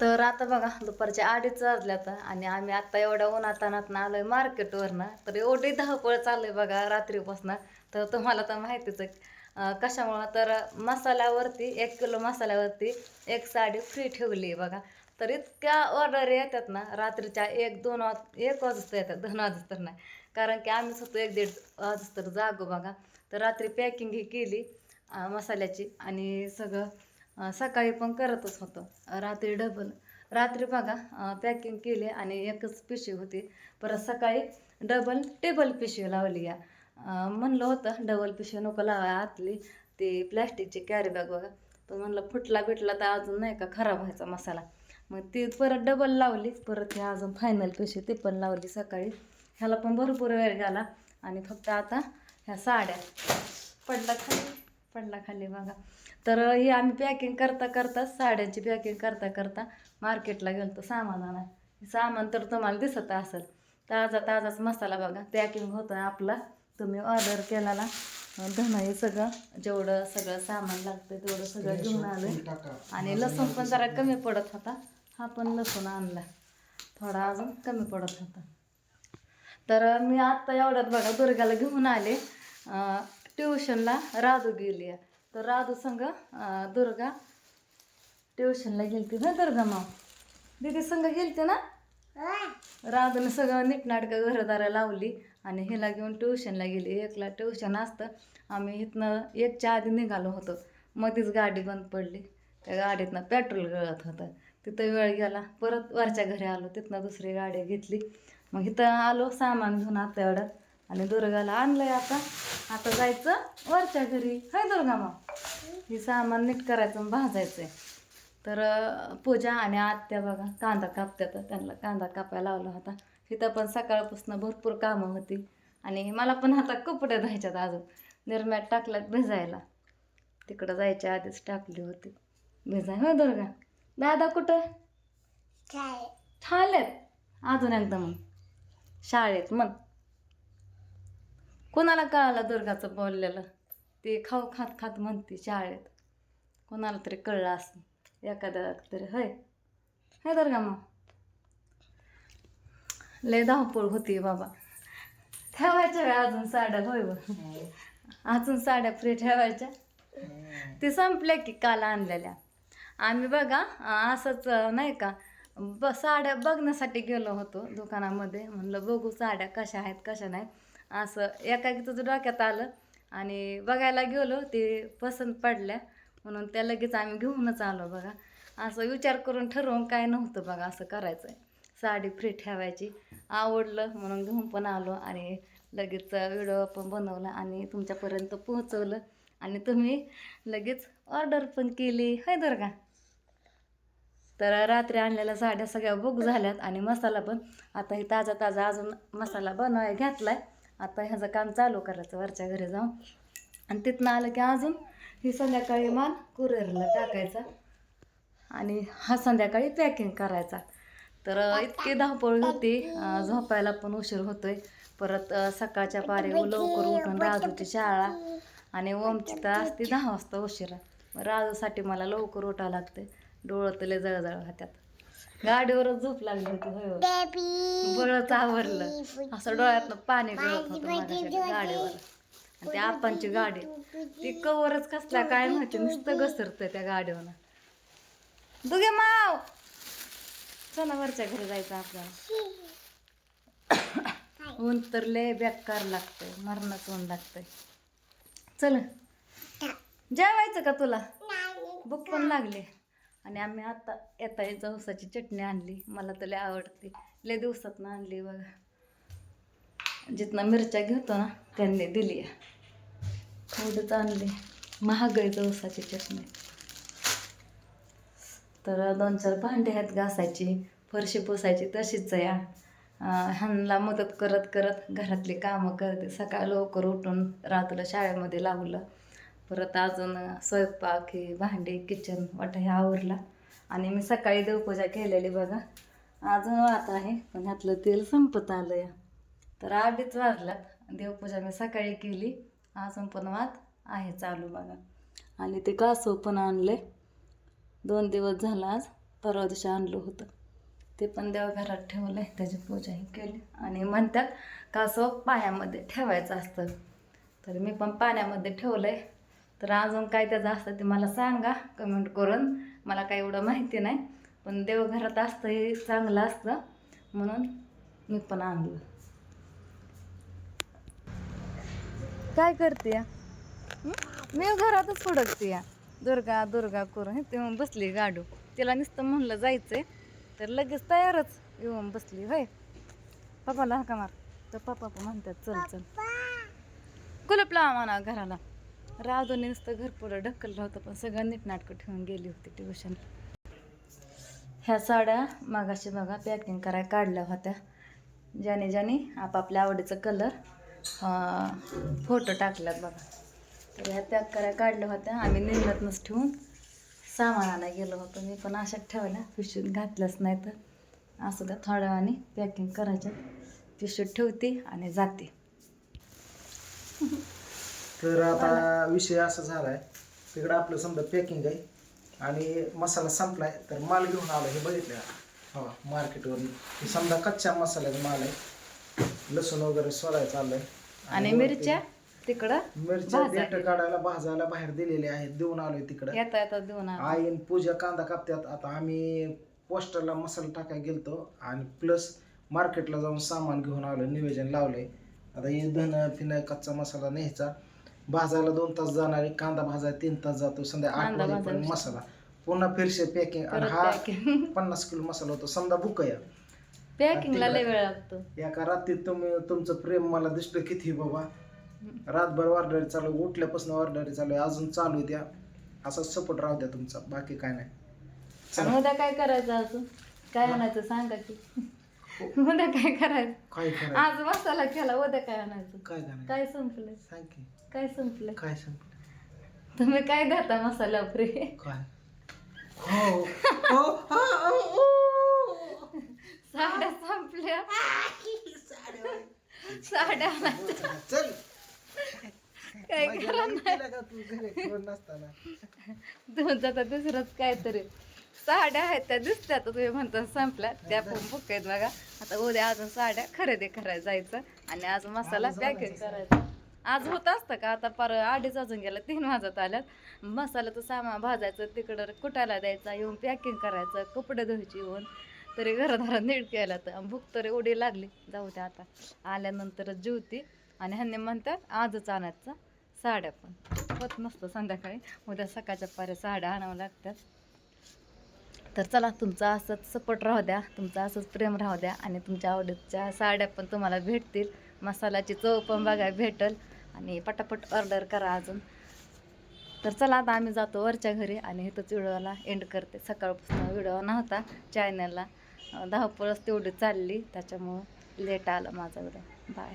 तर आता बघा दुपारच्या अडीच वाजल्यात आणि आम्ही आता एवढ्या उन्हातानात आलोय मार्केटवरनं. तर एवढी धावपळ चालू बघा रात्रीपासनं. तर तुम्हाला तर माहितीच आहे कशामुळं तर मसाल्यावरती एक किलो मसाल्यावरती एक साडी फ्री ठेवली आहे बघा. तर इतक्या ऑर्डर येतात ना रात्रीच्या एक दोन वाज एक वाजता येतात दोन वाजता तर नाही. कारण की आम्हीच होतो एक दीड वाजता तर जागो बघा. तर रात्री पॅकिंग ही केली मसाल्याची आणि सगळं सकाळी पण करतच होतो. रात्री डबल रात्री बघा पॅकिंग केली आणि एकच पिशवी होती. परत सकाळी डबल टेबल पिशवी लावली या. म्हणलं होतं डबल पिशवी नको लावा आतली. ती प्लॅस्टिकची कॅरी बॅग बघा. पण म्हणलं फुटला बिटला तर अजून नाही का खराब व्हायचा मसाला. मग ती परत डबल लावली. परत हे अजून फायनल पिशवी ती पण लावली सकाळी. ह्याला पण भरपूर वेळ गेला. आणि फक्त आता ह्या साड्या. पडला खाली. पडला खाली बघा. तर ही आम्ही पॅकिंग करता करता साड्यांची पॅकिंग करता करता मार्केटला गेलो तर सामान आणा सामान तर तुम्हाला दिसत असेल. ताजा ताजाच मसाला बघा पॅकिंग होतं आपला. तुम्ही ऑर्डर केलेला. धन हे सगळं जेवढं सगळं सामान लागतं तेवढं सगळं घेऊन आलं आणि लसूण पण जरा कमी पडत होता. हा पण लसूण आणला. थोडा अजून कमी पडत होता. तर मी आत्ता एवढ्यात बघा दुर्गाला घेऊन आले. ट्युशनला राधू गेली आहे. तर राधू संघ दुर्गा ट्युशनला गेलती ना दुर्गा माव दिदी संघ गेलते ना? राधून सगळं नीटनाटकं घरदारा लावली आणि हिला घेऊन ट्युशनला गेली. एकला ट्युशन असतं. आम्ही इथनं एकच्या आधी निघालो होतो. मध्येच गाडी बंद पडली. त्या गाडीतनं पेट्रोल गळत होतं. तिथं वेळ गेला. परत वरच्या घरी आलो. तिथनं दुसरी गाडी घेतली. मग इथं आलो सामान घेऊन आता एवढं आणि दुर्गाला आणलं आहे आता. आता जायचं वरच्या घरी. हाय दुर्गा मग हे सामान नीट करायचं भाजायचं तर पूजा आणि आत्या बघा कांदा कापत्यात. त्यांना कांदा कापायला लावला होता. तिथं पण सकाळपासून भरपूर कामं होती. आणि मला पण आता कपडे धुवायच्यात अजून. निर्म्यात टाकल्यात भिजायला. तिकडं जायच्या आधीच टाकली होती. भिजाय. हो दुर्गा? दादा कुठं? ठालेत अजून एकदा मग शाळेत मग कोणाला कळालं दुर्गाचं बोललेलं? ते खाऊ खात खात म्हणते शाळेत. कोणाला तरी कळलं असं. एखाद्या तरी होय. हय दुर्गा मग लय धावपळ होती बाबा. ठेवायच्या काय अजून साड्या होय अजून साड्या फ्री ठेवायच्या. ते संपल्या की काल आणलेल्या. आम्ही बघा असंच नाही का ब साड्या बघण्यासाठी गेलो होतो दुकानामध्ये. म्हणलं बघू साड्या कशा आहेत कशा नाहीत असं एकाकी तुझं डोक्यात आलं आणि बघायला गेलो ते पसंत पडल्या. म्हणून त्या लगेच आम्ही घेऊनच आलो बघा. असं विचार करून ठरवून काय नव्हतं बघा असं करायचं आहे साडी फ्री ठेवायची. आवडलं म्हणून घेऊन पण आलो आणि लगेच व्हिडिओ पण बनवला आणि तुमच्यापर्यंत पोहोचवलं. आणि तुम्ही लगेच ऑर्डर पण केली. हाय तर का तर रात्री आणलेल्या साड्या सगळ्या बुक झाल्यात आणि मसाला पण आता हे ताजा ताजा अजून मसाला बनवाय घातलाय. आता ह्याचं काम चालू करायचं वरच्या घरी जाऊन. आणि तिथनं आलं की अजून ही संध्याकाळी माल कुरिअरला टाकायचा. आणि हा संध्याकाळी पॅकिंग करायचा. तर इतकी धावपळ होती. झोपायला पण उशीर होतोय. परत सकाळच्या पारी लवकर उठून राजूची शाळा आणि ओमची तर असते दहा वाजता उशिरा. मग राजूसाठी मला लवकर उठावं लागते डोळं तले जळजळ होत्यात. गाडीवरच झोप लागली होती होय. बळच आवरलं. असं डोळ्यातनं पाणी गळत होतं माझ्या गाडीवर. आणि त्या आपांची गाडी ती कवरच कसल्या काय माहिती नुसतं घसरतंय त्या गाडीवर दुगे माव! चला वरच्या घरी जायचं आपल्याला. ऊन तर लय बेकार लागतंय मरणाच ऊन लागतंय. चल. जेवायचं का तुला? भूक पण लागली. आणि आम्ही आता येता जवसाची चटणी आणली. मला तर लय आवडते. लय दिवसात ना आणली बघा. जिथनं मिरच्या घेतो ना त्यांनी दिली. थोडंच आणली. महाग आहे जवसाची चटणी. तर दोन चार भांडे आहेत घासायची फरशी पुसायची तशीच या ह्यांना मदत करत करत घरातली कामं करते. सकाळ लवकर उठून रात्र शाळेमध्ये लावलं. परत अजून स्वयंपाक हे भांडी किचन वाटा हे आवरला. आणि मी सकाळी देवपूजा केलेली बघा. अजून वात आहे पण ह्यातलं तेल संपत आलं या. तर आडीच वाजल्यात देवपूजा मी सकाळी केली. अजून पण वात आहे चालू बघा. आणि ते कासव पण आणले. दोन दिवस झाला आज परवा दिवशी आणलं होतं. ते पण देवघरात ठेवलं आहे त्याची पूजाही केली. आणि म्हणतात कासव पाण्यामध्ये ठेवायचं असतं. तर मी पण पाण्यामध्ये ठेवलं आहे तर अजून काय त्याचं असतं ते मला सांगा कमेंट करून. मला काही एवढं माहिती नाही पण देवघरात असतं हे चांगलं असतं. म्हणून मी पण आणलं. काय करते या? मी घरातच फडकते या. दुर्गा दुर्गा करून तेव्हा बसली गाडू. तिला नुसतं म्हणलं जायचंय तर लगेच तयारच येऊन बसली होय? पप्पाला हाका मार. तर पप्पा पण म्हणतात चल चल. कुलप लावा म्हणा घराला. राधूने नुसतं घर पुढं ढकललं होतं पण सगळं नीटनाटकं ठेवून गेली होती ट्युशन ह्या साड्या मागाशी बघा पॅकिंग करायला काढल्या होत्या. ज्याने ज्याने आपापल्या आवडीचं कलर फोटो टाकल्यात बघा. तर ह्या पॅक करायला काढल्या होत्या. आम्ही निघतनच ठेवून सामानाला गेलो होतो. मी पण अशाच ठेवल्या पिशवीत घातलंच नाही तर. असं का थोड्या वेळाने पॅकिंग करायच्या पिशवीत ठेवते आणि जाते. तर आता विषय असा झालाय तिकडं आपलं समजा पॅकिंग आहे आणि मसाला संपलाय तर माल घेऊन आलो हे बघितलं का? हा. मार्केटवरून. हे समजा कच्च्या मसाल्याचा माल आहे. लसूण वगैरे सोडायचं चाललंय. आणि मिरच्या तिकडं? मिरच्या. देठ काढायला भाजायला बाहेर दिलेले आहेत देऊन आलोय तिकडं. येता येता देऊन आलो. आईन पूजा कांदा कापत्यात. आता आम्ही पोस्टरला मसाला टाकायला गेलतो आणि प्लस मार्केटला जाऊन सामान घेऊन आलो नियोजन लावलंय. आता हे धन फिन कच्चा मसाला न्यायचा. भाजायला दोन तास जाणार आहे कांदा भाजायला तीन तास जातो संध्या आठ भाजायला. मसाला. पुन्हा फिरशे पॅकिंग आणि हा. पन्नास किलो मसाला होतो समजा बुक या. पॅकिंगला लय वेळ लागतो. एका रात्रीत तुम्ही तुमचं प्रेम मला दिसतं किती बाबा. रातभर ऑर्डर चालू उठल्यापासून ऑर्डर चालू आहे अजून चालू त्या. असा सपोर्ट राहू द्या तुमचा बाकी काय नाही. उद्या काय करायचं अजून? काय आणायचं सांगा की? उद्या काय करायचं? काय करायचं? आज मसाला केला उद्या काय आणायचं? काय काय संपलंय? सांग की. काय संपलंय काय संपलं? तुम्ही काय देता मसाला फ्री काय? हो. हो हो, हो, हो. साड्या संपल्या. साड्या. चल काय करा लई केलं का तू घरी? कोण नसताना. दोन जाता दुसरंच काहीतरी. साड्या आहेत त्या दिसत्या तुम्ही म्हणता संपल्या. त्या पण बुक आहेत बघा. आता उद्या अजून साड्या खरेदी करायला जायचं. आणि आज मसाला आणायचं. करायचा. आज होत असतं का? आता पर अडीच वाजून गेला तीन वाजत आल्यात. मसाल्याचं सामान भाजायचं तिकडं कुटायला द्यायचा येऊन पॅकिंग करायचं कपडे धुवायची येऊन. तरी घरादारात नीट केला तर भूक तरी उडी लागली. जाऊ द्या आता. आल्यानंतरच जेवती. आणि ह्यांनी म्हणतात आजच आणायचं साड्या पण. होत नसतं संध्याकाळी. उद्या सकाळच्या पाऱ्या साड्या आणावं लागतात. तर चला तुमचं असंच सपोर्ट राहू द्या. तुमचं असंच प्रेम राहू द्या. आणि तुमच्या आवडीच्या साड्या पण तुम्हाला भेटतील. मसाल्याची चव पण बघा भेटल. आणि पटापट ऑर्डर करा अजून. तर चला आता आम्ही जातो वरच्या घरी आणि इथंच व्हिडिओला एंड करते. सकाळपासून व्हिडिओ नव्हता चॅनलला धावपळच तेवढी चालली. त्याच्यामुळं लेट आलं माझा व्हिडिओ बाय